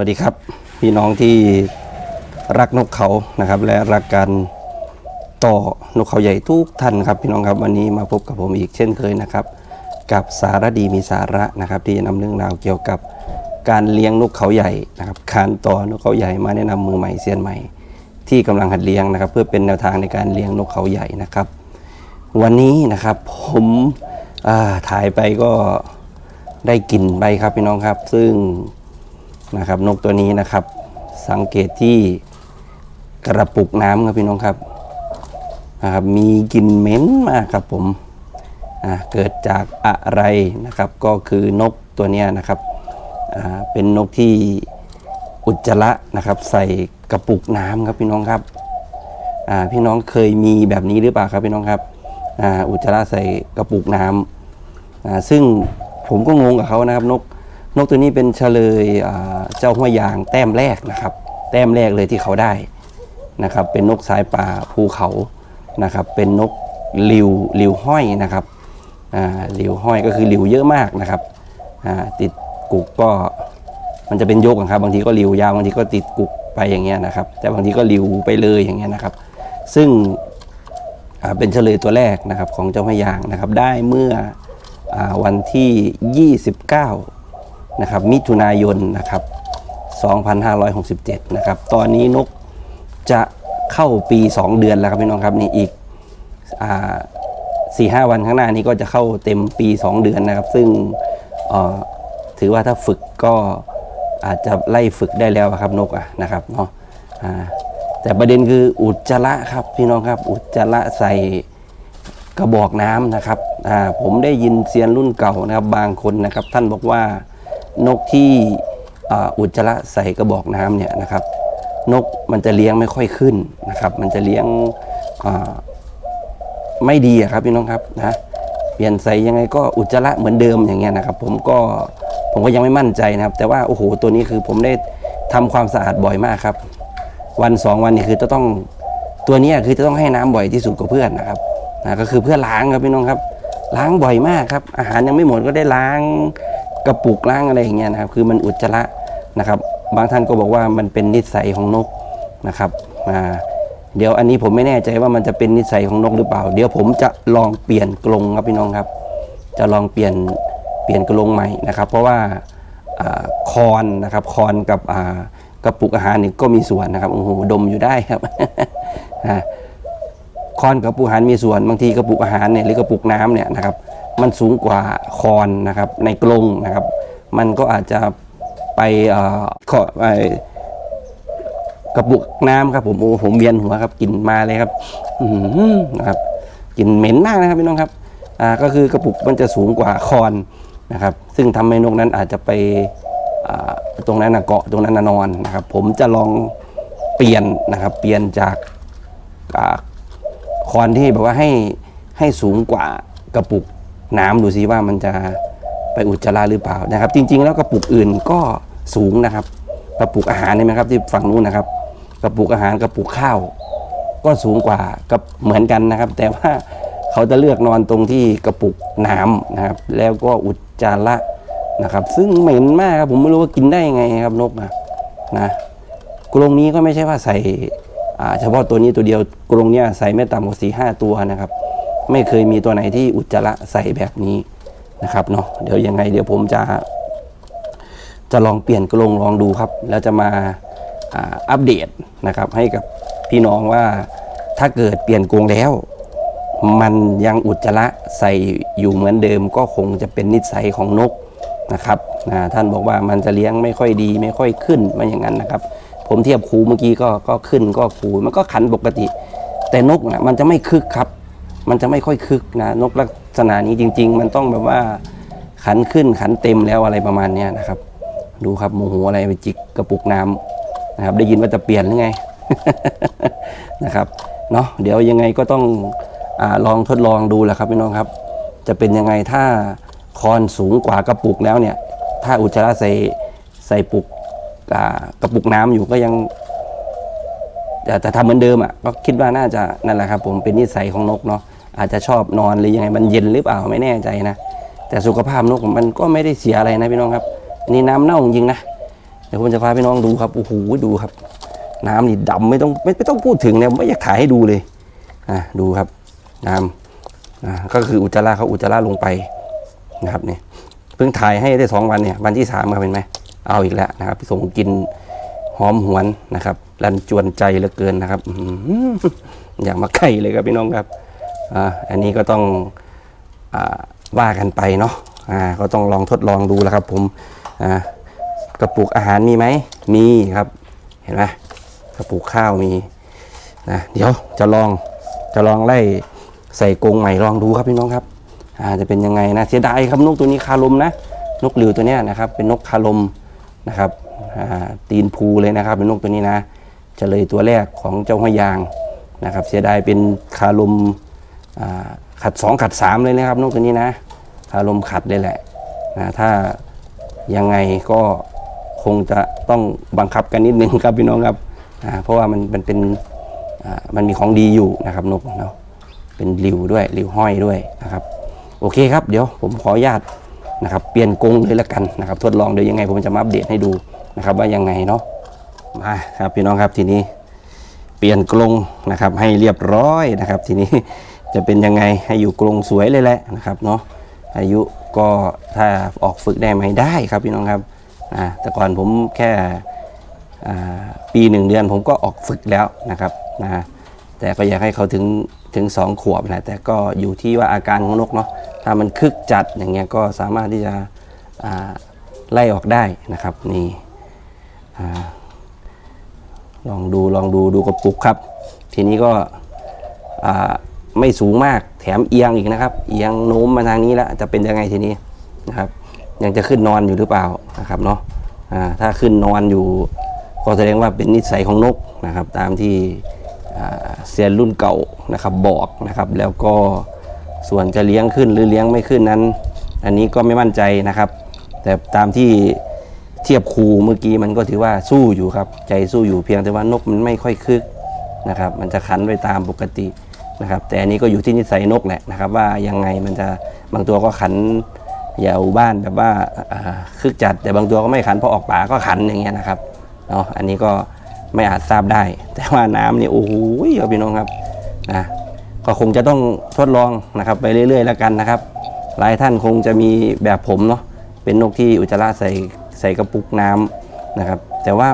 วัสดีครับ พี่น้องที่รักนกเขานะครับ และรักการต่อนกเขาใหญ่ทุกท่านครับพี่น้องครับวันนี้มาพบกับผมอีกเช่นเคยนะครับ กับสารดีมีสาระนะครับ ที่จะนำเรื่องราวเกี่ยวกับการเลี้ยงนกเขาใหญ่นะครับการต่อนกเขาใหญ่มาแนะนำมือใหม่เซียนใหม่ ที่กำลังหัดเลี้ยงนะครับ เพื่อเป็นแนวทางในการเลี้ยงนกเขาใหญ่นะครับ วันนี้นะครับผมถ่ายไปก็ได้กลิ่นไปครับพี่น้องครับ ซึ่ง นะครับ นกตัวนี้นะครับ สังเกตที่กระปุกน้ำครับพี่น้องครับนะครับ มีกลิ่นเหม็นมากครับผมอ่าเกิดจากอะไรนะครับ ก็คือนกตัวนี้นะครับอ่าเป็นนกที่อุจจาระนะครับ ใส่กระปุกน้ำครับพี่น้องครับอ่าพี่น้องเคยมีแบบนี้หรือเปล่าครับพี่น้องครับอ่าอุจจาระใส่กระปุกน้ำอ่าซึ่งผมก็งงกับเขานะครับนก นกตัวนี้เป็นเฉลยเจ้าห้วยยางแต้มแรกนะครับ แต้มแรกเลยที่เขาได้นะครับ เป็นนกสายป่าภูเขานะครับ เป็นนกลิวลิวห้อยนะครับอ่าลิวห้อยก็คือลิวเยอะมากนะครับติดกุกก็มันจะเป็นยกอะครับ บางทีก็ลิวยาวบางทีก็ติดกุกไปอย่างเงี้ยนะครับ แต่บางทีก็ลิวไปเลยอย่างเงี้ยนะครับ ซึ่งเป็นเฉลยตัวแรกนะครับของเจ้าพระยางนะครับ ได้เมื่ออวันที่ 29 นะครับมิถุนายนนะครับ2567นะครับตอนนี้นกจะเข้าปี 2 เดือนแล้วครับพี่น้องครับนี่อีกสี่ห้าวันข้างหน้านี้ก็จะเข้าเต็มปี 2 เดือนนะครับ ซึ่งอ่อถือว่าถ้าฝึกก็อาจจะไล่ฝึกได้แล้วครับนกอะนะครับเนาะอ่าแต่ประเด็นคืออุจจาระครับพี่น้องครับ อุจจาระใส่กระบอกน้ำนะครับอ่าผมได้ยินเซียนรุ่นเก่านะครับบางคนนะครับ ท่านบอกว่า นกที่อุจจาระใส่กระบอกน้ำเนี่ยนะครับ นกมันจะเลี้ยงไม่ค่อยขึ้นนะครับ มันจะเลี้ยงไม่ดีครับพี่น้องครับนะเปลี่ยนใส่ยังไงก็อุจจาระเหมือนเดิมอย่างเงี้ยนะครับ ผมก็ผมก็ยังไม่มั่นใจนะครับ แต่ว่าโอ้โหตัวนี้คือผมได้ทำความสะอาดบ่อยมากครับ วันสองวันนี่คือจะต้องตัวนี้คือจะต้องให้น้ำบ่อยที่สุดกว่าเพื่อนนะครับนะก็คือเพื่อล้างครับพี่น้องครับ ล้างบ่อยมากครับ อาหารยังไม่หมดก็ได้ล้าง กระปุกล้างอะไรอย่างเงี้ยนะครับ คือมันอุจจาระนะครับ บางท่านก็บอกว่ามันเป็นนิสัยของนกนะครับอ่าเดี๋ยวอันนี้ผมไม่แน่ใจว่ามันจะเป็นนิสัยของนกหรือเปล่า เดี๋ยวผมจะลองเปลี่ยนกรงครับพี่น้องครับ จะลองเปลี่ยนเปลี่ยนกรงใหม่นะครับ เพราะว่าอคอนนะครับคอนกับกระปุกอาหารนี่ก็มีส่วนนะครับโอ้โหดมอยู่ได้ครับคอนกับกระปุกอาหารมีส่วนบางทีกระปุกอาหารเนี่ยหรือกระปุกน้ำเนี่ยนะครับ มันสูงกว่าคอนนะครับในกรงนะครับ มันก็อาจจะไปเอ่อขอไปกระปุกน้ำครับผมโอ้ผมเวียนหัวครับกลิ่นมาเลยครับ อืมนะครับกลิ่นเหม็นมากนะครับพี่น้องครับอ่าก็คือกระปุกมันจะสูงกว่าคอนนะครับ ซึ่งทำให้นกนั้นอาจจะไปอ่าตรงนั้นนะเกาะตรงนั้นนะนอนนะครับ ผมจะลองเปลี่ยนนะครับ เปลี่ยนจากคอนที่แบบว่าให้ให้สูงกว่ากระปุก น้ำดูซิว่ามันจะไปอุจจาระหรือเปล่านะครับ จริง ๆ แล้วกระปุกอื่นก็สูงนะครับ กระปุกอาหารนี่ไหมครับที่ฝั่งนู้นนะครับ กระปุกอาหารกระปุกข้าว ก็สูงกว่ากับเหมือนกันนะครับ แต่ว่าเขาจะเลือกนอนตรงที่กระปุกน้ำนะครับ แล้วก็อุจจาระนะครับ ซึ่งเหม็นมากครับผมไม่รู้ว่ากินได้ยังไงครับนกนะนะกรงนี้ก็ไม่ใช่ว่าใส่เฉพาะตัวนี้ตัวเดียวกรงเนี้ยใส่ไม่ต่ำกว่าสี่ห้าตัวนะครับ ไม่เคยมีตัวไหนที่อุจจาระใส่แบบนี้นะครับเนาะเดี๋ยวยังไงเดี๋ยวผมจะ จะลองเปลี่ยนกรงลองดูครับ แล้วจะมาอัปเดตนะครับให้กับพี่น้องว่าถ้าเกิดเปลี่ยนกรงแล้ว มันยังอุจจาระใส่อยู่เหมือนเดิม ก็คงจะเป็นนิสัยของนกนะครับนะท่านบอกว่ามันจะเลี้ยงไม่ค่อยดี ไม่ค่อยขึ้นมาอย่างนั้นนะครับ ผมเทียบครูเมื่อกี้ก็ก็ขึ้นก็ครูมันก็ขันปกติ แต่นกนะมันจะไม่คึกครับ มันจะไม่ค่อยคึกนะนกลักษณะนี้จริง ๆ มันต้องแบบว่าขันขึ้นขันเต็มแล้วอะไรประมาณนี้นะครับ ดูครับโมโหอะไรไปจิกกระปุกน้ำนะครับ ได้ยินว่าจะเปลี่ยนหรือไงนะครับเนาะเดี๋ยวยังไงก็ต้องอลองทดลองดูแหละครับพี่น้องครับ จะเป็นยังไงถ้าคอนสูงกว่ากระปุกแล้วเนี่ย ถ้าอุจจาระใส่ใส่ปุกกระปุกน้ำอยู่ก็ยังจะจะทำเหมือนเดิมอะก็คิดว่าน่าจะนั่นแหละครับ ผมเป็นนิสัยของนกเนาะ อาจจะชอบนอนหรือยังไงมันเย็นหรือเปล่าไม่แน่ใจนะ แต่สุขภาพนกมันก็ไม่ได้เสียอะไรนะพี่น้องครับอันนี้น้ำเน่าจริงนะเดี๋ยวผมจะพาพี่น้องดูครับโอ้โหดูครับ น้ำนี่ดำไม่ต้องไม่ไม่ต้องพูดถึงเนี่ยไม่อยากถ่ายให้ดูเลยอะดูครับน้ำอ่าก็คืออุจจาระเขาอุจจาระลงไปนะครับเนี่ยเพิ่งถ่ายให้ได้สองวันเนี่ยวันที่สามครับเห็นไหมเอาอีกแล้วนะครับส่งกินหอมหวนนะครับรันจวนใจเหลือเกินนะครับอื้อหืออยากมาไข่เลยครับพี่น้องครับ อ่าอันนี้ก็ต้องอ่าว่ากันไปเนาะอ่าก็ต้องลองทดลองดูแล้วครับผมอ่ากระปุกอาหารมีไหมมีครับเห็นไหมกระปุกข้าวมีนะเดี๋ยวจะลองจะลองไล่ใส่กรงใหม่ลองดูครับพี่น้องครับอ่าจะเป็นยังไงนะเสียดายครับนกตัวนี้คาลมนะนกหลิวตัวนี้นะครับ เป็นนกคาลมนะครับอ่าตีนภูเลยนะครับ เป็นนกตัวนี้นะเจะเลยตัวแรกของเจ้าห้อยยางนะครับ เสียดายเป็นคาลม ขัดสองขัดสามเลยนะครับนกตัวนี้นะคาลมณ์ขัดเลยแหละนะถ้ายังไงก็คงจะต้องบังคับกันนิดนึงครับพี่น้องครับเพราะว่ามันมันเป็นมันมีของดีอยู่นะครับนกเนาะเป็นริวด้วยริวห้อยด้วยนะครับ โอเคครับเดี๋ยวผมขออนุญาตนะครับ เปลี่ยนกรงเลยละกันนะครับ ทดลองเดี๋ยวยังไงผมจะมาอัปเดตให้ดูนะครับ ว่ายังไงเนาะมาครับพี่น้องครับทีนี้ เปลี่ยนกรงนะครับ ให้เรียบร้อยนะครับ ทีนี้ จะเป็นยังไงให้อยู่กรงสวยเลยแหละนะครับเนาะอายุก็ถ้าออกฝึกได้ไหมได้ครับพี่น้องครับแต่ก่อนผมแค่ปีหนึ่งเดือนผมก็ออกฝึกแล้วนะครับนะแต่ก็อยากให้เขาถึงถึงสองขวบนะแต่ก็อยู่ที่ว่าอาการของนกเนาะถ้ามันคึกจัดอย่างเงี้ยก็สามารถที่จะไล่ออกได้นะครับนี่ลองดูลองดูดูกระปุกครับ ทีนี้ก็อ่า ไม่สูงมากแถมเอียงอีกนะครับ เอียงโน้มมาทางนี้แล้วจะเป็นยังไงทีนี้นะครับ ยังจะขึ้นนอนอยู่หรือเปล่านะครับเนาะถ้าขึ้นนอนอยู่ ก็แสดงว่าเป็นนิสัยของนกนะครับ ตามที่เซียนรุ่นเก่านะครับบอกนะครับแล้วก็ส่วนจะเลี้ยงขึ้นหรือเลี้ยงไม่ขึ้นนั้น อันนี้ก็ไม่มั่นใจนะครับ แต่ตามที่เทียบคูเมื่อกี้มันก็ถือว่าสู้อยู่ครับ ใจสู้อยู่เพียงแต่ว่านกมันไม่ค่อยคึกนะครับ มันจะขันไปตามปกติ นะครับแต่อันนี้ก็อยู่ที่นิสัยนกแหละนะครับ ว่ายังไงมันจะบางตัวก็ขันอย่าเอาบ้านแบบว่าคึกจัด แต่บางตัวก็ไม่ขันพอออกป่าก็ขันอย่างเงี้ยนะครับเนาะอันนี้ก็ไม่อาจทราบได้ แต่ว่าน้ำนี่โอ้โหครับพี่น้องครับนะก็คงจะต้องทดลองนะครับไปเรื่อยๆแล้วกันนะครับ หลายท่านคงจะมีแบบผมเนาะเป็นนกที่อุจจาระใส่ใส่กระปุกน้ำนะครับ แต่ว่า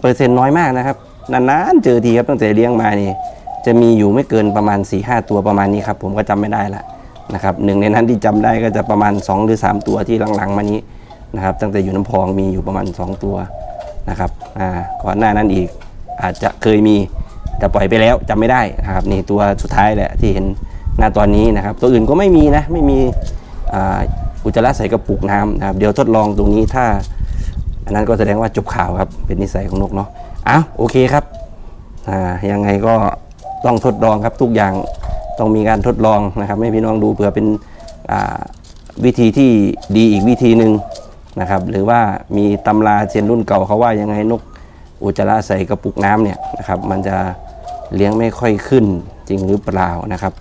เปอร์เซ็นต์น้อยมากนะครับนานๆเจอทีครับตั้งแต่เลี้ยงมานี่ จะมีอยู่ไม่เกินประมาณ4ีหตัวประมาณนี้ครับผมก็จำไม่ได้ละนะครับหนึ่งในนั้นที่จำได้ก็จะประมาณ 2 หรือ 3 ตัวที่หลังๆมานี้นะครับตั้งแต่อยู่น้ำพองมีอยู่ประมาณ 2 ตัวนะครับอ่าก่อนหน้านั้นอีกอาจจะเคยมีแต่ปล่อยไปแล้วจำไม่ได้นะครับนี่ตัวสุดท้ายแหละที่เห็นหน้าตอนนี้นะครับ ตัวอื่นก็ไม่มีนะไม่มีอ่าอุจจาระใส่กระปุกน้ำนะครับเดี๋ยวทดลองตรงนี้ถ้า อันนั้นก็แสดงว่าจบข่าวครับเป็นนิสัยของนกเนาะอ้าวโอเคครับอ่ายังไงก็ ต้องทดลองครับทุกอย่างต้องมีการทดลองนะครับให้พี่น้องดูเผื่อเป็นวิธีที่ดีอีกวิธีหนึ่งนะครับหรือว่ามีตำราเซียนรุ่นเก่าเขาว่ายังไงนกอุจจาระใส่กระปุกน้ำเนี่ยนะครับมันจะเลี้ยงไม่ค่อยขึ้นจริงหรือเปล่านะครับ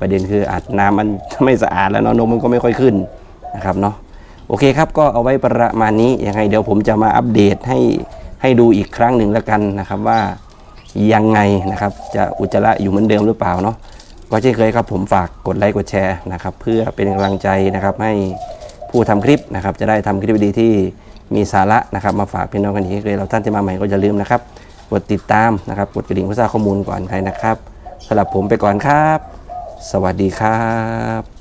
ประเด็นคืออาจน้ำมันไม่สะอาดแล้วเนาะนมมันก็ไม่ค่อยขึ้นนะครับเนาะโอเคครับก็เอาไว้ประมาณนี้ยังไงเดี๋ยวผมจะมาอัปเดตให้ให้ดูอีกครั้งหนึ่งแล้วกันนะครับว่า ยังไงนะครับ จะอุจจาระอยู่เหมือนเดิมหรือเปล่าเนาะก็เช่นเคยครับผมฝากกดไลค์กดแชร์นะครับ เพื่อเป็นกำลังใจนะครับให้ผู้ทำคลิปนะครับ จะได้ทำคลิปดีที่มีสาระนะครับ มาฝากพี่น้องกันอีกเลยเราท่านที่มาใหม่ก็อย่าลืมนะครับกดติดตามนะครับกดกระดิ่งเพื่อทราบข้อมูลก่อนใครนะครับสำหรับผมไปก่อนครับ สวัสดีครับ